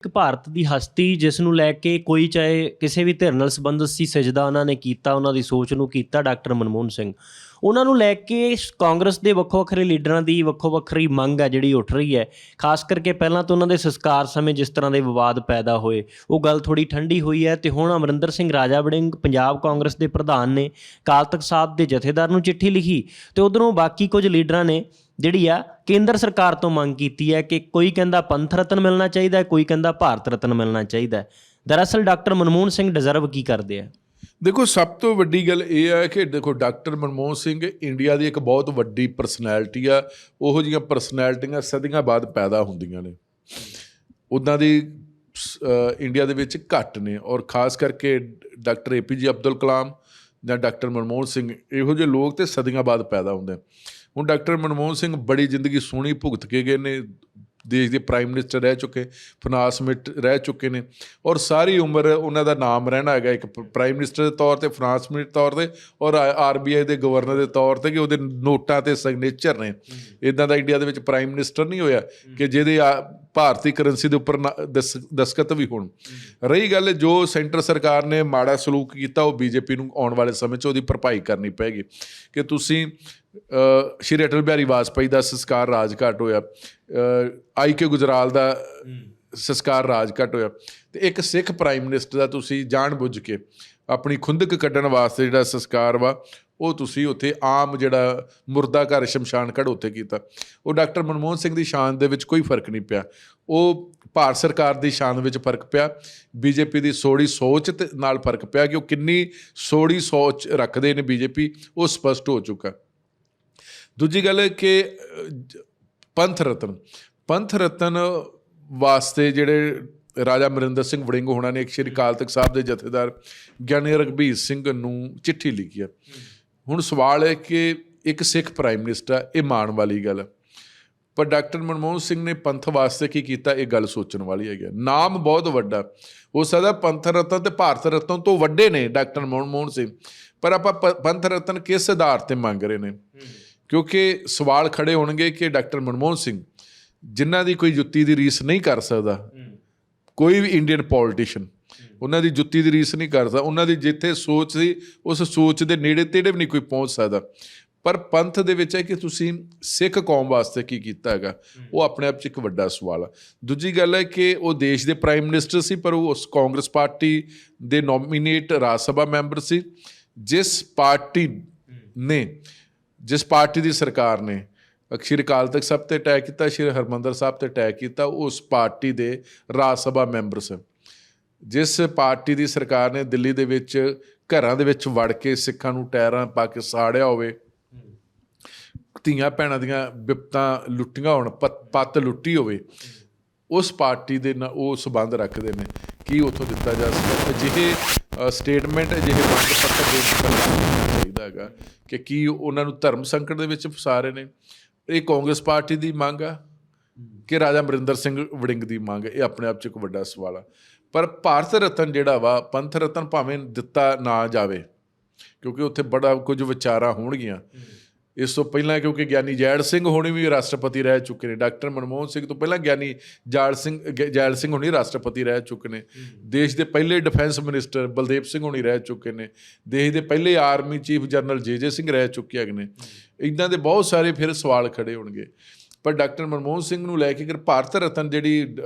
ਇੱਕ ਭਾਰਤ ਦੀ ਹਸਤੀ ਜਿਸ ਨੂੰ ਲੈ ਕੇ ਕੋਈ ਚਾਹੇ ਕਿਸੇ ਵੀ ਧਿਰ ਨਾਲ ਸੰਬੰਧਿਤ ਸੀ, ਸਜਦਾ ਉਹਨਾਂ ਨੇ ਕੀਤਾ, ਉਹਨਾਂ ਦੀ ਸੋਚ ਨੂੰ ਕੀਤਾ, ਡਾਕਟਰ ਮਨਮੋਹਨ ਸਿੰਘ। ਉਹਨਾਂ ਨੂੰ ਲੈ ਕੇ ਕਾਂਗਰਸ ਦੇ ਵੱਖੋ ਵੱਖਰੇ ਲੀਡਰਾਂ ਦੀ ਵੱਖੋ ਵੱਖਰੀ ਮੰਗ ਹੈ ਜਿਹੜੀ ਉੱਠ ਰਹੀ ਹੈ। ਖਾਸ ਕਰਕੇ ਪਹਿਲਾਂ ਤਾਂ ਉਹਨਾਂ ਦੇ ਸੰਸਕਾਰ ਸਮੇਂ ਜਿਸ ਤਰ੍ਹਾਂ ਦੇ ਵਿਵਾਦ ਪੈਦਾ ਹੋਏ, ਉਹ ਗੱਲ ਥੋੜੀ ਠੰਡੀ ਹੋਈ ਹੈ ਤੇ ਹੁਣ ਅਮਰਿੰਦਰ ਸਿੰਘ ਰਾਜਾ ਵੜਿੰਗ ਪੰਜਾਬ ਕਾਂਗਰਸ ਦੇ ਪ੍ਰਧਾਨ ਨੇ ਕਾਲ ਤਖਤ ਸਾਹਿਬ ਦੇ ਜਥੇਦਾਰ ਨੂੰ ਚਿੱਠੀ ਲਿਖੀ ਤੇ ਉਧਰੋਂ ਬਾਕੀ ਕੁਝ ਲੀਡਰਾਂ ਨੇ ਜਿਹੜੀ ਆ ਕੇਂਦਰ ਸਰਕਾਰ ਤੋਂ ਮੰਗ ਕੀਤੀ ਹੈ ਕਿ ਕੋਈ ਕਹਿੰਦਾ ਪੰਥ ਰਤਨ ਮਿਲਣਾ ਚਾਹੀਦਾ, ਕੋਈ ਕਹਿੰਦਾ ਭਾਰਤ ਰਤਨ ਮਿਲਣਾ ਚਾਹੀਦਾ। ਦਰਅਸਲ ਡਾਕਟਰ ਮਨਮੋਹਨ ਸਿੰਘ ਡਿਜ਼ਰਵ ਕੀ ਕਰਦੇ ਆ? ਦੇਖੋ, ਸਭ ਤੋਂ ਵੱਡੀ ਗੱਲ ਇਹ ਹੈ ਕਿ ਦੇਖੋ, ਡਾਕਟਰ ਮਨਮੋਹਨ ਸਿੰਘ ਇੰਡੀਆ ਦੀ ਇੱਕ ਬਹੁਤ ਵੱਡੀ ਪਰਸਨੈਲਿਟੀ ਆ। ਉਹੋ ਜਿਹੀਆਂ ਪਰਸਨੈਲਿਟੀਆਂ ਸਦੀਆਂ ਬਾਅਦ ਪੈਦਾ ਹੁੰਦੀਆਂ ਨੇ। ਉਦਾਂ ਦੀ ਸ- ਇੰਡੀਆ ਦੇ ਵਿੱਚ ਘੱਟ ਨੇ ਔਰ ਖਾਸ ਕਰਕੇ ਡਾਕਟਰ ਏਪੀਜੇ ਅਬਦੁਲ ਕਲਾਮ ਜਾਂ ਡਾਕਟਰ ਮਨਮੋਹਨ ਸਿੰਘ, ਇਹੋ ਜਿਹੇ ਲੋਕ ਤੇ ਸਦੀਆਂ ਬਾਅਦ ਪੈਦਾ ਹੁੰਦੇ ਹੁਣ ਡਾਕਟਰ ਮਨਮੋਹਨ ਸਿੰਘ ਬੜੀ ਜ਼ਿੰਦਗੀ ਸੋਹਣੀ ਭੁਗਤ ਕੇ ਗਏ ਨੇ। ਦੇਸ਼ ਦੇ ਪ੍ਰਾਈਮ ਮਿਨਿਸਟਰ ਰਹਿ ਚੁੱਕੇ ਫਾਈਨਾਂਸ ਮਿਨਿਸਟਰ ਰਹਿ ਚੁੱਕੇ ਨੇ। ਔਰ ਸਾਰੀ ਉਮਰ ਉਹਨਾਂ ਦਾ ਨਾਮ ਰਹਿਣਾ ਹੈਗਾ ਇੱਕ ਪ੍ਰਾਈਮ ਮਿਨਿਸਟਰ ਦੇ ਤੌਰ ਤੇ ਫਾਈਨਾਂਸ ਮਿਨਿਸਟਰ ਤੌਰ ਤੇ, ਔਰ ਆਰਬੀਆਈ ਦੇ ਗਵਰਨਰ ਦੇ ਤੌਰ ਤੇ ਕਿ ਉਹਦੇ ਨੋਟਾਂ ਤੇ ਸਿਗਨੇਚਰ ਨੇ। ਇਦਾਂ ਦਾ ਇੰਡੀਆ ਦੇ ਵਿੱਚ ਪ੍ਰਾਈਮ ਮਿਨਿਸਟਰ ਨਹੀਂ ਹੋਇਆ ਕਿ ਜਿਹਦੇ ਆ- ਭਾਰਤੀ ਕਰੰਸੀ ਦੇ ਉੱਪਰ ਨਾ- ਦਸ- ਦਸਖਤ ਵੀ ਹੋਣ। ਰਹੀ ਗੱਲ ਜੋ ਸੈਂਟਰ ਸਰਕਾਰ ਨੇ ਮਾੜਾ ਸਲੂਕ ਕੀਤਾ, ਉਹ ਬੀਜੇਪੀ ਨੂੰ ਆਉਣ ਵਾਲੇ ਸਮੇਂ 'ਚ ਉਹਦੀ ਭਰਪਾਈ ਕਰਨੀ ਪੈਗੀ ਕਿ ਤੁਸੀਂ ਸ਼੍ਰੀ ਅਟਲ ਬਿਹਾਰੀ ਵਾਜਪਾਈ ਦਾ ਸੰਸਕਾਰ ਰਾਜਘਾਟ ਹੋਇਆ। ਆਈ ਕੇ ਗੁਜਰਾਲ ਦਾ ਸੰਸਕਾਰ ਰਾਜਘਾਟ ਹੋਇਆ। ਤੇ ਇੱਕ ਸਿੱਖ ਪ੍ਰਾਈਮ ਮਿਨਿਸਟਰ ਦਾ ਤੁਸੀਂ ਜਾਣਬੁੱਝ ਕੇ ਆਪਣੀ ਖੁੰਦਕ ਕੱਢਣ ਵਾਸਤੇ ਜਿਹੜਾ ਸੰਸਕਾਰ ਵਾ, ਉਹ ਤੁਸੀਂ ਉੱਥੇ ਆਮ ਜਿਹੜਾ ਮੁਰਦਾ ਘਰ ਸ਼ਮਸ਼ਾਨ ਘੜ ਉੱਥੇ ਕੀਤਾ। ਉਹ ਡਾਕਟਰ ਮਨਮੋਹਨ ਸਿੰਘ ਦੀ ਸ਼ਾਨ ਦੇ ਵਿੱਚ ਕੋਈ ਫ਼ਰਕ ਨਹੀਂ ਪਿਆ। ਉਹ ਭਾਰਤ ਸਰਕਾਰ ਦੀ ਸ਼ਾਨ ਵਿੱਚ ਫ਼ਰਕ ਪਿਆ। ਬੀਜੇਪੀ ਦੀ ਸੋੜੀ ਸੋਚ ਨਾਲ ਫ਼ਰਕ ਪਿਆ ਕਿ ਉਹ ਕਿੰਨੀ ਸੋੜੀ ਸੋਚ ਰੱਖਦੇ ਨੇ ਬੀਜੇਪੀ, ਉਹ ਸਪਸ਼ਟ ਹੋ ਚੁੱਕਾ। ਦੂਜੀ ਗੱਲ ਹੈ ਕਿ ਪੰਥ ਰਤਨ। ਪੰਥ ਰਤਨ ਵਾਸਤੇ ਜਿਹੜੇ ਰਾਜਾ ਮਰਿੰਦਰ ਸਿੰਘ ਵੜਿੰਗ ਹੋਣਾ ਨੇ, ਇੱਕ ਸ਼੍ਰੀ ਅਕਾਲ ਤਖਤ ਸਾਹਿਬ ਦੇ ਜਥੇਦਾਰ ਗਿਆਨੀ ਰਘਬੀਰ ਸਿੰਘ ਨੂੰ ਚਿੱਠੀ ਲਿਖੀ ਹੈ। ਹੁਣ ਸਵਾਲ ਹੈ ਕਿ ਇੱਕ ਸਿੱਖ ਪ੍ਰਾਈਮ ਮਿਨਿਸਟਰ ਇਹ ਮਾਣ ਵਾਲੀ ਗੱਲ ਪਰ ਡਾਕਟਰ ਮਨਮੋਹਨ ਸਿੰਘ ਨੇ ਪੰਥ ਵਾਸਤੇ ਕੀ ਕੀਤਾ, ਇਹ ਗੱਲ ਸੋਚਣ ਵਾਲੀ ਹੈਗੀ ਹੈ। ਨਾਮ ਬਹੁਤ ਵੱਡਾ। ਹੋ ਸਕਦਾ ਪੰਥ ਰਤਨ ਤੇ ਭਾਰਤ ਰਤਨ ਤੋਂ ਵੱਡੇ ਨੇ ਡਾਕਟਰ ਮਨਮੋਹਨ ਸਿੰਘ, ਪਰ ਆਪਾਂ ਪ- ਪੰਥ ਰਤਨ ਕਿਸ ਆਧਾਰ ਤੇ ਮੰਗ ਰਹੇ ਨੇ? ਕਿਉਂਕਿ ਸਵਾਲ ਖੜੇ ਹੋਣਗੇ ਕਿ ਡਾਕਟਰ ਮਨਮੋਹਨ ਸਿੰਘ, ਜਿਨ੍ਹਾਂ ਦੀ ਕੋਈ ਜੁੱਤੀ ਦੀ ਰੀਸ ਨਹੀਂ ਕਰ ਸਕਦਾ, ਕੋਈ ਵੀ ਇੰਡੀਅਨ ਪੋਲੀਟੀਸ਼ੀਅਨ ਉਹਨਾਂ ਦੀ ਜੁੱਤੀ ਦੀ ਰੀਸ ਨਹੀਂ ਕਰਦਾ ਉਹਨਾਂ ਦੀ ਜਿੱਥੇ ਸੋਚ ਸੀ, ਉਸ ਸੋਚ ਦੇ ਨੇੜੇ ਤੇੜੇ ਵੀ ਨਹੀਂ ਕੋਈ ਪਹੁੰਚ ਸਕਦਾ। ਪਰ ਪੰਥ ਦੇ ਵਿੱਚ ਹੈ ਕਿ ਤੁਸੀਂ ਸਿੱਖ ਕੌਮ ਵਾਸਤੇ ਕੀ ਕੀਤਾ ਹੈਗਾ, ਉਹ ਆਪਣੇ ਆਪ 'ਚ ਇੱਕ ਵੱਡਾ ਸਵਾਲ ਆ। ਦੂਜੀ ਗੱਲ ਹੈ ਕਿ ਉਹ ਦੇਸ਼ ਦੇ ਪ੍ਰਾਈਮ ਮਿਨਿਸਟਰ ਸੀ, ਪਰ ਉਹ ਉਸ ਕਾਂਗਰਸ ਪਾਰਟੀ ਦੇ ਨੋਮੀਨੇਟ ਰਾਜ ਸਭਾ ਮੈਂਬਰ ਸੀ, ਜਿਸ ਪਾਰਟੀ ਨੇ ਜਿਸ ਪਾਰਟੀ ਦੀ ਸਰਕਾਰ ਨੇ ਅਕਸ਼ਰ ਅਕਾਲ ਤਖਤ ਸਾਹਿਬ ਤੇ ਅਟੈਕ ਕੀਤਾ, ਸ਼੍ਰੀ ਹਰਮੰਦਰ ਸਾਹਿਬ ਤੇ ਅਟੈਕ ਕੀਤਾ, ਉਸ ਪਾਰਟੀ ਦੇ ਰਾਜ ਸਭਾ ਮੈਂਬਰ ਸਨ। ਜਿਸ ਪਾਰਟੀ ਦੀ ਸਰਕਾਰ ਨੇ ਦਿੱਲੀ ਦੇ ਵਿੱਚ ਘਰਾਂ ਦੇ ਵਿੱਚ ਵੜ ਕੇ ਸਿੱਖਾਂ ਨੂੰ ਟਾਇਰਾਂ ਪਾ ਕੇ ਸਾੜਿਆ ਹੋਵੇ, ਧੀਆਂ ਭੈਣਾਂ ਦੀਆਂ ਬਿਪਤਾਂ ਲੁੱਟੀਆਂ ਹੋਣ, ਪਤ- ਪੱਤ ਲੁੱਟੀ ਹੋਵੇ, ਉਸ ਪਾਰਟੀ ਦੇ ਨਾਲ ਉਹ ਸਬੰਧ ਰੱਖਦੇ ਨੇ, ਕੀ ਉਥੋਂ ਦਿੱਤਾ ਜਾ ਸਕਦਾ? ਅਜਿਹੇ ਸਟੇਟਮੈਂਟ ਅਜਿਹੇ ਮੰਗ ਪੱਤਰ ਦੇ ਵਿੱਚ ਚਾਹੀਦਾ ਹੈਗਾ ਕਿ ਕੀ ਉਹਨਾਂ ਨੂੰ ਧਰਮ ਸੰਕਟ ਦੇ ਵਿੱਚ ਫਸਾ ਰਹੇ ਨੇ। ਇਹ ਕਾਂਗਰਸ ਪਾਰਟੀ ਦੀ ਮੰਗ ਆ ਕਿ ਰਾਜਾ ਅਮਰਿੰਦਰ ਸਿੰਘ ਵੜਿੰਗ ਦੀ ਮੰਗ, ਇਹ ਆਪਣੇ ਆਪ ਚ ਇੱਕ ਵੱਡਾ ਸਵਾਲ ਆ। ਪਰ ਭਾਰਤ ਰਤਨ ਜਿਹੜਾ ਵਾ, ਪੰਥ ਰਤਨ ਭਾਵੇਂ ਦਿੱਤਾ ਨਾ ਜਾਵੇ, ਕਿਉਂਕਿ ਉੱਥੇ ਬੜਾ ਕੁਝ ਵਿਚਾਰਾਂ ਹੋਣਗੀਆਂ। ਇਸ ਤੋਂ ਪਹਿਲਾਂ ਕਿਉਂਕਿ ਗਿਆਨੀ ਜੈਲ ਸਿੰਘ ਹੋਣੀ ਵੀ ਰਾਸ਼ਟਰਪਤੀ ਰਹਿ ਚੁੱਕੇ ਨੇ ਡਾਕਟਰ ਮਨਮੋਹਨ ਸਿੰਘ ਤੋਂ ਪਹਿਲਾਂ ਗਿਆਨੀ ਜਾਲ ਸਿੰਘ ਜੈਲ ਸਿੰਘ ਹੋਣੀ ਰਾਸ਼ਟਰਪਤੀ ਰਹਿ ਚੁੱਕੇ ਨੇ। ਦੇਸ਼ ਦੇ ਪਹਿਲੇ ਡਿਫੈਂਸ ਮਿਨਿਸਟਰ ਬਲਦੇਵ ਸਿੰਘ ਹੋਣੀ ਰਹਿ ਚੁੱਕੇ ਨੇ। ਦੇਸ਼ ਦੇ ਪਹਿਲੇ ਆਰਮੀ ਚੀਫ ਜਨਰਲ ਜੇ ਜੇ ਸਿੰਘ ਰਹਿ ਚੁੱਕੇ ਹੈਗੇ ਨੇ। ਇਦਾਂ ਦੇ ਬਹੁਤ ਸਾਰੇ ਫਿਰ ਸਵਾਲ ਖੜੇ ਹੋਣਗੇ। ਪਰ ਡਾਕਟਰ ਮਨਮੋਹਨ ਸਿੰਘ ਨੂੰ ਲੈ ਕੇ ਅਗਰ ਭਾਰਤ ਰਤਨ ਜਿਹੜੀ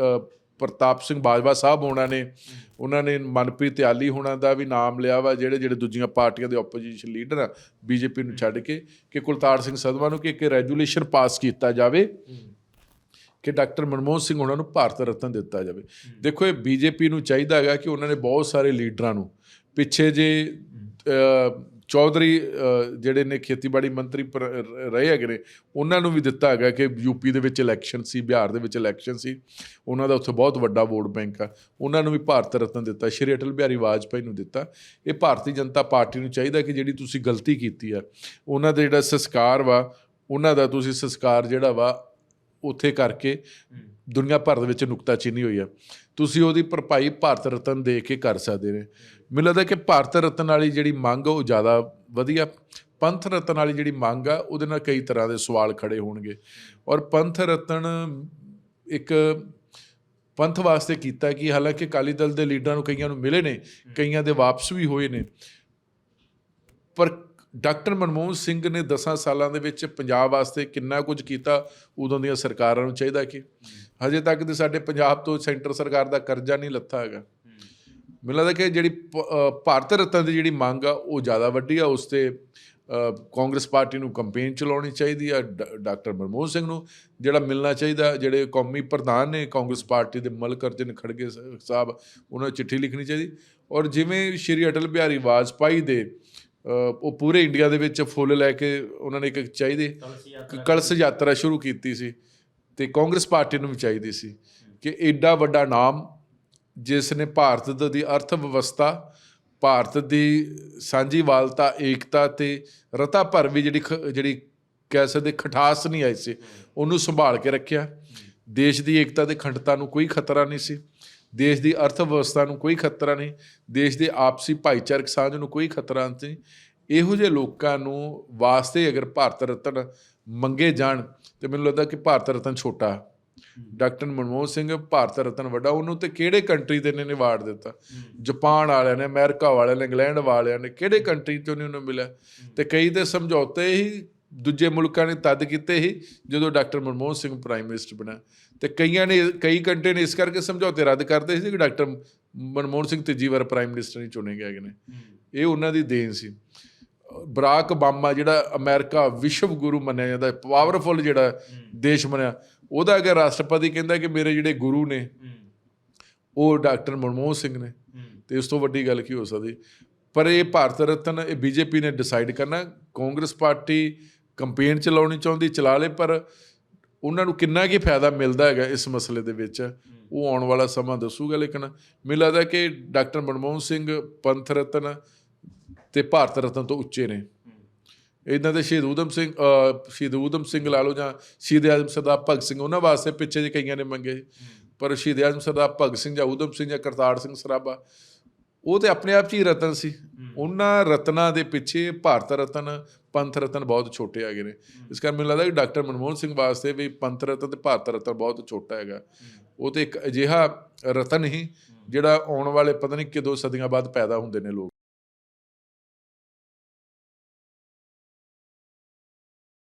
ਪ੍ਰਤਾਪ ਸਿੰਘ ਬਾਜਵਾ ਸਾਹਿਬ ਹੋਣਾ ਨੇ, ਉਹਨਾਂ ਨੇ ਮਨਪ੍ਰੀਤ ਆਲੀ ਹੋਣਾ ਦਾ ਵੀ ਨਾਮ ਲਿਆ ਵਾ, ਜਿਹੜੇ ਜਿਹੜੇ ਦੂਜੀਆਂ ਪਾਰਟੀਆਂ ਦੇ ਆਪੋਜੀਸ਼ਨ ਲੀਡਰ ਆ, ਬੀਜੇਪੀ ਨੂੰ ਛੱਡ ਕੇ, ਕਿ ਕੁਲਤਾਰ ਸਿੰਘ ਸਦਵਾ ਨੂੰ ਕਿ ਇੱਕ ਰੈਜੂਲੇਸ਼ਨ ਪਾਸ ਕੀਤਾ ਜਾਵੇ, ਕਿ ਡਾਕਟਰ ਮਨਮੋਹਨ ਸਿੰਘ ਉਹਨਾਂ ਨੂੰ ਭਾਰਤ ਰਤਨ ਦਿੱਤਾ ਜਾਵੇ। ਦੇਖੋ, ਇਹ ਬੀਜੇਪੀ ਨੂੰ ਚਾਹੀਦਾ ਹੈਗਾ ਕਿ ਉਹਨਾਂ ਨੇ ਬਹੁਤ ਸਾਰੇ ਲੀਡਰਾਂ ਨੂੰ, ਪਿੱਛੇ ਜੇ ਚੌਧਰੀ ਜਿਹੜੇ ਨੇ ਖੇਤੀਬਾੜੀ ਮੰਤਰੀ ਪਰ- ਰ- ਰਹੇ ਹੈਗੇ ਨੇ, ਉਹਨਾਂ ਨੂੰ ਵੀ ਦਿੱਤਾ ਹੈਗਾ ਕਿ ਯੂਪੀ ਦੇ ਵਿੱਚ ਇਲੈਕਸ਼ਨ ਸੀ, ਬਿਹਾਰ ਦੇ ਵਿੱਚ ਇਲੈਕਸ਼ਨ ਸੀ। ਉਹਨਾਂ ਦਾ ਉੱਥੇ ਬਹੁਤ ਵੱਡਾ ਵੋਟ ਬੈਂਕ ਆ। ਉਹਨਾਂ ਨੂੰ ਵੀ ਭਾਰਤ ਰਤਨ ਦਿੱਤਾ, ਸ਼੍ਰੀ ਅਟਲ ਬਿਹਾਰੀ ਵਾਜਪਾਈ ਨੂੰ ਦਿੱਤਾ। ਇਹ ਭਾਰਤੀ ਜਨਤਾ ਪਾਰਟੀ ਨੂੰ ਚਾਹੀਦਾ ਕਿ ਜਿਹੜੀ ਤੁਸੀਂ ਗਲਤੀ ਕੀਤੀ ਆ, ਉਹਨਾਂ ਦਾ ਜਿਹੜਾ ਸੰਸਕਾਰ ਵਾ, ਉਹਨਾਂ ਦਾ ਤੁਸੀਂ ਸੰਸਕਾਰ ਜਿਹੜਾ ਵਾ, ਉੱਥੇ ਕਰਕੇ ਦੁਨੀਆ ਭਰ ਦੇ ਵਿੱਚ ਨੁਕਤਾਚੀਨੀ ਹੋਈ ਆ। ਤੁਸੀਂ ਉਹਦੀ ਭਰਪਾਈ ਭਾਰਤ ਰਤਨ ਦੇ ਕੇ ਕਰ ਸਕਦੇ ਨੇ। ਮੈਨੂੰ ਲੱਗਦਾ ਕਿ ਭਾਰਤ ਰਤਨ ਵਾਲੀ ਜਿਹੜੀ ਮੰਗ ਆ, ਉਹ ਜ਼ਿਆਦਾ ਵਧੀਆ। ਪੰਥ ਰਤਨ ਵਾਲੀ ਜਿਹੜੀ ਮੰਗ ਆ ਉਹਦੇ ਨਾਲ ਕਈ ਤਰ੍ਹਾਂ ਦੇ ਸਵਾਲ ਖੜੇ ਹੋਣਗੇ। ਔਰ ਪੰਥ ਰਤਨ ਇੱਕ ਪੰਥ ਵਾਸਤੇ ਕੀਤਾ ਕਿ ਹਾਲਾਂਕਿ ਅਕਾਲੀ ਦਲ ਦੇ ਲੀਡਰਾਂ ਨੂੰ ਕਈਆਂ ਨੂੰ ਮਿਲੇ ਨੇ ਕਈਆਂ ਦੇ ਵਾਪਸ ਵੀ ਹੋਏ ਨੇ। ਪਰ ਡਾਕਟਰ ਮਨਮੋਹਨ ਸਿੰਘ ਨੇ 10 ਸਾਲਾਂ ਦੇ ਵਿੱਚ ਪੰਜਾਬ ਵਾਸਤੇ ਕਿੰਨਾ ਕੁਝ ਕੀਤਾ, ਉਦੋਂ ਦੀਆਂ ਸਰਕਾਰਾਂ ਨੂੰ ਚਾਹੀਦਾ ਕਿ? ਹਜੇ ਤੱਕ ਤੇ ਸਾਡੇ ਪੰਜਾਬ ਤੋਂ ਸੈਂਟਰ ਸਰਕਾਰ ਦਾ ਕਰਜ਼ਾ ਨਹੀਂ ਲੱਥਾ ਹੈਗਾ। ਮੈਨੂੰ ਲੱਗਦਾ ਕਿ ਜਿਹੜੀ ਪ- ਭਾਰਤ ਰਤਨ ਦੀ ਜਿਹੜੀ ਮੰਗ ਆ, ਉਹ ਜ਼ਿਆਦਾ ਵੱਡੀ ਆ। ਉਸ ਤੇ ਕਾਂਗਰਸ ਪਾਰਟੀ ਨੂੰ ਕੰਪੇਨ ਚਲਾਉਣੀ ਚਾਹੀਦੀ ਆ, ਡਾ- ਡਾਕਟਰ ਮਨਮੋਹਨ ਸਿੰਘ ਨੂੰ, ਜਿਹੜਾ ਮਿਲਣਾ ਚਾਹੀਦਾ, ਜਿਹੜੇ ਕੌਮੀ ਪ੍ਰਧਾਨ ਨੇ ਕਾਂਗਰਸ ਪਾਰਟੀ ਦੇ ਮਲਕ ਅਰਜਨ ਖੜਗੇ ਸਾਹਿਬ, ਉਹਨਾਂ ਨੂੰ ਚਿੱਠੀ ਲਿਖਣੀ ਚਾਹੀਦੀ। ਔਰ ਜਿਵੇਂ ਸ਼੍ਰੀ ਅਟਲ ਬਿਹਾਰੀ ਵਾਜਪਾਈ ਦੇ ਉਹ ਪੂਰੇ ਇੰਡੀਆ ਦੇ ਵਿੱਚ ਫੁੱਲ ਲੈ ਕੇ ਉਹਨਾਂ ਨੇ ਇੱਕ ਚਾਹੀਦੀ ਕਲਸ ਯਾਤਰਾ ਸ਼ੁਰੂ ਕੀਤੀ ਸੀ ਤੇ ਕਾਂਗਰਸ ਪਾਰਟੀ ਨੂੰ ਵੀ ਚਾਹੀਦੀ ਸੀ ਕਿ ਐਡਾ ਵੱਡਾ ਨਾਮ ਜਿਸ ਨੇ ਭਾਰਤ ਦ- ਦੀ ਅਰਥ ਵਿਵਸਥਾ ਭਾਰਤ ਦੀ ਸਾਂਝੀਵਾਲਤਾ ਏਕਤਾ ਤੇ ਰਤਾ ਭਰ ਵੀ ਜਿਹੜੀ ਜਿਹੜੀ ਕਹਿ ਸਕਦੇ ਖਟਾਸ ਨਹੀਂ ਆਈ ਸੀ ਉਹਨੂੰ ਸੰਭਾਲ ਕੇ ਰੱਖਿਆ। ਦੇਸ਼ ਦੀ ਏਕਤਾ ਤੇ ਖੰਡਤਾ ਨੂੰ ਕੋਈ ਖਤਰਾ ਨਹੀਂ ਸੀ। ਦੇਸ਼ ਦੀ ਅਰਥ ਵਿਵਸਥਾ ਨੂੰ ਕੋਈ ਖਤਰਾ ਨਹੀਂ, ਦੇਸ਼ ਦੇ ਆਪਸੀ ਭਾਈਚਾਰਕ ਸਾਂਝ ਨੂੰ ਕੋਈ ਖਤਰਾ ਨਹੀਂ। ਇਹੋ ਜਿਹੇ ਲੋਕਾਂ ਨੂੰ ਵਾਸਤੇ ਅਗਰ ਭਾਰਤ ਰਤਨ ਮੰਗੇ ਜਾਣ ਤੇ ਮੈਨੂੰ ਲੱਗਦਾ ਕਿ ਭਾਰਤ ਰਤਨ ਛੋਟਾ। ਡਾਕਟਰ ਮਨਮੋਹਨ ਸਿੰਘ, ਭਾਰਤ ਰਤਨ ਵੱਡਾ, ਉਹਨੂੰ ਤੇ ਕਿਹੜੇ ਕੰਟਰੀ ਦੇ ਨੇ ਅਵਾਰਡ ਦਿੱਤਾ? ਜਾਪਾਨ ਵਾਲਿਆਂ ਨੇ, ਅਮਰੀਕਾ ਵਾਲਿਆਂ ਨੇ, ਇੰਗਲੈਂਡ ਵਾਲਿਆਂ ਨੇ, ਕਿਹੜੇ ਕੰਟਰੀ ਤੋਂ ਨਹੀਂ ਉਹਨੂੰ ਮਿਲਿਆ? ਤੇ ਕਈ ਤੇ ਸਮਝੌਤੇ ਹੀ ਦੂਜੇ ਮੁਲਕਾਂ ਨੇ ਤਦ ਕੀਤੇ ਹੀ ਜਦੋਂ doctor Manmohan Singh prime minister ਬਣਾ ਤੇ ਕਈਆਂ ਨੇ ਕਈ ਕੰਟਰੀ ਨੇ ਇਸ ਕਰਕੇ ਸਮਝੌਤੇ ਰੱਦ ਕਰਦੇ ਸੀ ਕਿ ਡਾਕਟਰ ਮਨਮੋਹਨ ਸਿੰਘ ਤੀਜੀ ਵਾਰ ਪ੍ਰਾਈਮ ਮਿਨਿਸਟਰ ਨਹੀਂ ਚੁਣੇ ਗਏ ਨੇ। ਇਹ ਉਹਨਾਂ ਦੀ ਦੇਣ ਸੀ। ਬਰਾਕ ਓਬਾਮਾ ਜਿਹੜਾ ਅਮਰੀਕਾ ਵਿਸ਼ਵ ਗੁਰੂ ਮੰਨਿਆ ਜਾਂਦਾ ਪਾਵਰਫੁਲ ਜਿਹੜਾ ਦੇਸ਼ ਮੰਨਿਆ ਉਹਦਾ ਅਗਰ ਰਾਸ਼ਟਰਪਤੀ ਕਹਿੰਦਾ ਕਿ ਮੇਰੇ ਜਿਹੜੇ ਗੁਰੂ ਨੇ ਉਹ ਡਾਕਟਰ ਮਨਮੋਹਨ ਸਿੰਘ ਨੇ। ਤੇ ਇਸ ਤੋਂ ਵੱਡੀ ਗੱਲ ਕੀ ਹੋ ਸਕਦੀ? ਪਰ ਇਹ ਭਾਰਤ ਰਤਨ ਇਹ ਬੀਜੇਪੀ ਨੇ ਡਿਸਾਈਡ ਕਰਨਾ ਕਾਂਗਰਸ ਪਾਰਟੀ ਕੰਪੇਨ ਚਲਾਉਣੀ ਚਾਹੁੰਦੀ ਚਲਾ ਲੇ ਪਰ ਉਹਨਾਂ ਨੂੰ ਕਿੰਨਾ ਕੀ ਫਾਇਦਾ ਮਿਲਦਾ ਹੈਗਾ ਇਸ ਮਸਲੇ ਦੇ ਵਿੱਚ? ਉਹ ਆਉਣ ਵਾਲਾ ਸਮਾਂ ਦੱਸੂਗਾ ਲੇਕਿਨ ਮੈਨੂੰ ਲੱਗਦਾ ਕਿ ਡਾਕਟਰ ਮਨਮੋਹਨ ਸਿੰਘ ਪੰਥ ਰਤਨ ਤੇ ਭਾਰਤ ਰਤਨ ਤੋਂ ਉੱਚੇ ਨੇ। ਇਦਾਂ ਦੇ ਸ਼ਹੀਦ ਊਧਮ ਸਿੰਘ ਸ਼ਹੀਦ ਊਧਮ ਸਿੰਘ ਲਾ ਲਓ ਜਾਂ ਸ਼ਹੀਦ ਆਜ਼ਮ ਸਰਦਾਰ ਭਗਤ ਸਿੰਘ ਉਹਨਾਂ ਵਾਸਤੇ ਪਿੱਛੇ ਜੇ ਕਈਆਂ ਨੇ ਮੰਗੇ। ਪਰ ਸ਼ਹੀਦ ਆਜ਼ਮ ਸਰਦਾਰ ਭਗਤ ਸਿੰਘ ਜਾਂ ਊਧਮ ਸਿੰਘ ਜਾਂ ਕਰਤਾਰ ਸਿੰਘ ਸਰਾਭਾ ਉਹ ਤੇ ਆਪਣੇ ਆਪ 'ਚ ਹੀ ਰਤਨ ਸੀ। ਉਹਨਾਂ ਰਤਨਾਂ ਦੇ ਪਿੱਛੇ ਭਾਰਤ ਰਤਨ ਪੰਥ ਰਤਨ ਬਹੁਤ ਛੋਟੇ ਹੈਗੇ ਨੇ। ਇਸ ਕਰਕੇ ਮੈਨੂੰ ਲੱਗਦਾ ਕਿ ਡਾਕਟਰ ਮਨਮੋਹਨ ਸਿੰਘ ਵਾਸਤੇ ਵੀ ਪੰਥ ਰਤਨ ਤੇ ਭਾਰਤ ਰਤਨ ਬਹੁਤ ਛੋਟਾ ਹੈਗਾ। ਉਹ ਤੇ ਇੱਕ ਅਜਿਹਾ ਰਤਨ ਹੀ ਜਿਹੜਾ ਆਉਣ ਵਾਲੇ ਪਤਾ ਨਹੀਂ ਕਿਦੋਂ ਸਦੀਆਂ ਬਾਅਦ ਪੈਦਾ ਹੁੰਦੇ ਨੇ ਲੋਕ।